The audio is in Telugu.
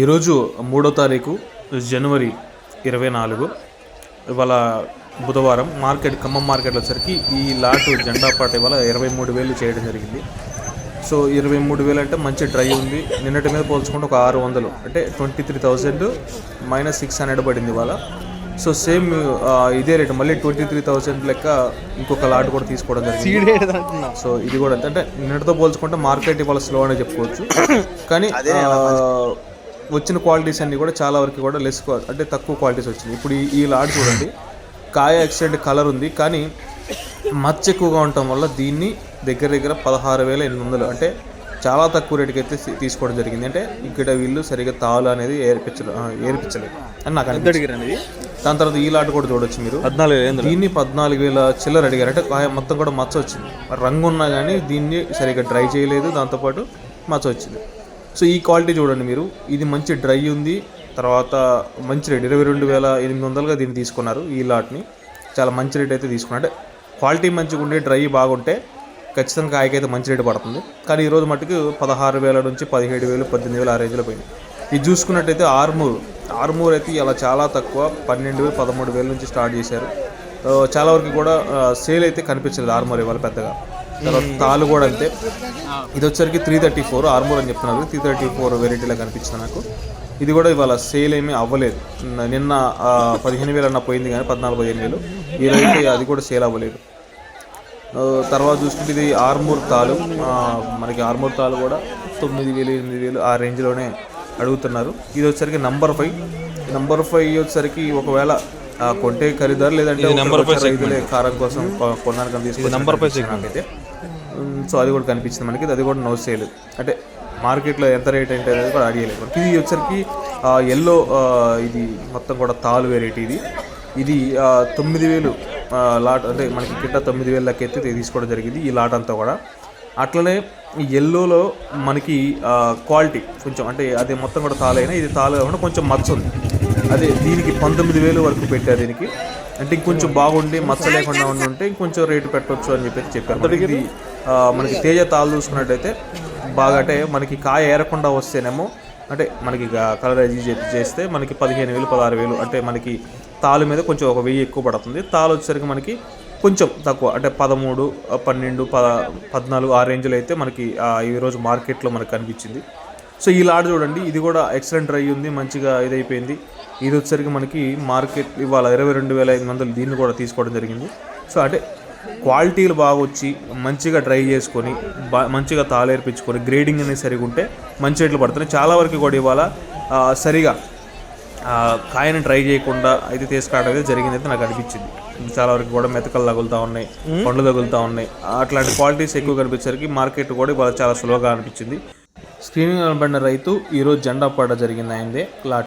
ఈరోజు మూడో తారీఖు జనవరి ఇరవై నాలుగు. ఇవాళ బుధవారం మార్కెట్ ఖమ్మం మార్కెట్లో వచ్చరికి ఈ లాటు జెండా పాట ఇవాళ ఇరవై మూడు వేలు చేయడం జరిగింది. సో ఇరవై మూడు వేలు అంటే మంచి డ్రై ఉంది. నిన్నటి మీద పోల్చుకుంటే ఒక ఆరు వందలు. అంటే twenty three thousand minus six hundred పడింది ఇవాళ. సో సేమ్ ఇదే రేటు. మళ్ళీ ట్వంటీ త్రీ థౌజండ్ లెక్క ఇంకొక లాట్ కూడా తీసుకోవడం జరిగింది. సో ఇది కూడా అంటే నిన్నటితో పోల్చుకుంటే మార్కెట్ ఇవాళ స్లో అనే చెప్పుకోవచ్చు. కానీ వచ్చిన క్వాలిటీస్ అన్ని కూడా చాలా వరకు కూడా లెస్ అంటే తక్కువ క్వాలిటీస్ వచ్చినాయి. ఇప్పుడు ఈ- లాడ్ చూడండి. కాయ ఎక్సలెంట్ కలర్ ఉంది కానీ మచ్చ ఎక్కువగా ఉండటం వల్ల దీన్ని దగ్గర దగ్గర పదహారు వేల ఎనిమిది వందలు అంటే చాలా తక్కువ రేటుకి అయితే తీసుకోవడం జరిగింది. అంటే ఇక్కడ వీళ్ళు సరిగ్గా తాలు అనేది ఏర్పించలేదు ఏర్పించలేదు అని నాకు అనిపించింది. దాని తర్వాత ఈ లాట్ కూడా చూడొచ్చు మీరు. పద్నాలుగు వేలు దీన్ని పద్నాలుగు వేల చిల్లర అడిగారు. అంటే కాయ మొత్తం కూడా మచ్చ వచ్చింది. రంగు ఉన్నా కానీ దీన్ని సరిగ్గా డ్రై చేయలేదు. దాంతోపాటు మచ్చ వచ్చింది. సో ఈ క్వాలిటీ చూడండి మీరు. ఇది మంచి డ్రై ఉంది. తర్వాత మంచి రేట్ ఇరవై రెండు వేల ఎనిమిది వందలుగా దీన్ని తీసుకున్నారు ఈ లాట్ని. చాలా మంచి రేట్ అయితే తీసుకున్నారు. అంటే క్వాలిటీ మంచిగా ఉండే డ్రై బాగుంటే ఖచ్చితంగా కాయకైతే మంచి రేటు పడుతుంది. కానీ ఈరోజు మట్టుకు పదహారు వేల నుంచి పదిహేడు వేలు పద్దెనిమిది వేలు ఆ రేంజ్లో పోయింది. ఇది చూసుకున్నట్టయితే ఆర్మూర్. ఆర్మూర్ అయితే ఇలా చాలా తక్కువ పన్నెండు వేలు పదమూడు వేల నుంచి స్టార్ట్ చేశారు. చాలా వరకు కూడా సేల్ అయితే కనిపించలేదు ఆర్మూర్ ఇవాళ పెద్దగా. తర్వాత తాలు కూడా అంతే. ఇది వచ్చరికి త్రీ థర్టీ ఫోర్ ఆర్మూర్ అని చెప్తున్నారు. త్రీ థర్టీ ఫోర్ వెరైటీలా కనిపించింది నాకు. ఇది కూడా ఇవాళ సేల్ ఏమీ అవ్వలేదు. నిన్న- పదిహేను వేలు అన్న పోయింది కానీ పద్నాలుగు పదిహేను వేలు. ఈరోజు అయితే అది కూడా సేల్ అవ్వలేదు. తర్వాత చూసుకుంటే ఇది ఆర్మూర్ తాలు మనకి ఆర్మూర్ తాలు కూడా తొమ్మిది వేలు ఎనిమిది వేలు ఆ రేంజ్లోనే అడుగుతున్నారు. ఇది వచ్చరికి నంబర్ ఫైవ్ నంబర్ ఫైవ్ వచ్చరికి ఒకవేళ కొంటే ఖరీదారు లేదంటే five రైతులే కారం కోసం కొనడానికి number five నాకైతే. ఉమ్, సో అది కూడా కనిపించింది మనకి. అది కూడా నో సేల్ అంటే మార్కెట్లో ఎంత రేట్ ఏంటి అనేది కూడా అడిగలేదు మనకి ఇది వచ్చరికి ఎల్లో ఇది మొత్తం కూడా తాలు వెరైటీ ఇది. ఇది తొమ్మిది వేలు లాట్ అంటే మనకి కింద తొమ్మిది వేలు లెక్క అయితే తీసుకోవడం జరిగింది ఈ లాట్ అంతా కూడా. అట్లనే ఎల్లోలో మనకి క్వాలిటీ కొంచెం అంటే అది మొత్తం కూడా తాలైనా ఇది తాలు కాకుండా కొంచెం మచ్చ ఉంది. అదే దీనికి పంతొమ్మిది వేలు వరకు పెట్టారు దీనికి. అంటే ఇంకొంచెం బాగుండి మచ్చ లేకుండా ఉండి ఉంటే ఇంకొంచెం రేటు పెట్టవచ్చు అని చెప్పి చెప్పారు. ఇది మనకి తేజ తాలు చూసుకున్నట్టయితే బాగా అంటే మనకి కాయ ఏరకుండా వస్తేనేమో అంటే మనకి కలర్ చేస్తే మనకి పదిహేను వేలు పదహారు వేలు అంటే మనకి తాలు మీద కొంచెం ఒక వెయ్యి ఎక్కువ పడుతుంది. తాలు వచ్చేసరికి మనకి కొంచెం తక్కువ అంటే పదమూడు పన్నెండు పద పద్నాలుగు ఆ రేంజ్లో అయితే మనకి ఈరోజు మార్కెట్లో మనకు కనిపించింది. సో ఈ లాడ్ చూడండి ఇది కూడా ఎక్సలెంట్ డ్రై ఉంది మంచిగా ఇదైపోయింది. ఇది వచ్చేసరికి మనకి మార్కెట్ ఇవాళ ఇరవై రెండు వేల ఐదు వందలు దీన్ని కూడా తీసుకోవడం జరిగింది. సో అంటే క్వాలిటీలు బాగా వచ్చి మంచిగా డ్రై చేసుకొని బా మంచిగా తాళేర్పించుకొని గ్రేడింగ్ అనేది సరిగా ఉంటే మంచి రేట్లు పడుతున్నాయి. చాలా వరకు కూడా ఇవాళ సరిగా కాయని ట్రై చేయకుండా అయితే తీసుకురావడం అయితే జరిగింది అయితే నాకు అనిపించింది. చాలా వరకు కూడా మెతకలు తగులుతూ ఉన్నాయి పండ్లు తగులుతూ ఉన్నాయి. అట్లాంటి క్వాలిటీస్ ఎక్కువ కనిపించేసరికి మార్కెట్ కూడా ఇవాళ చాలా సులువుగా అనిపించింది. స్క్రీనింగ్ కనబడిన రైతు ఈరోజు జెండా పాట జరిగింది అయిందే. లాట్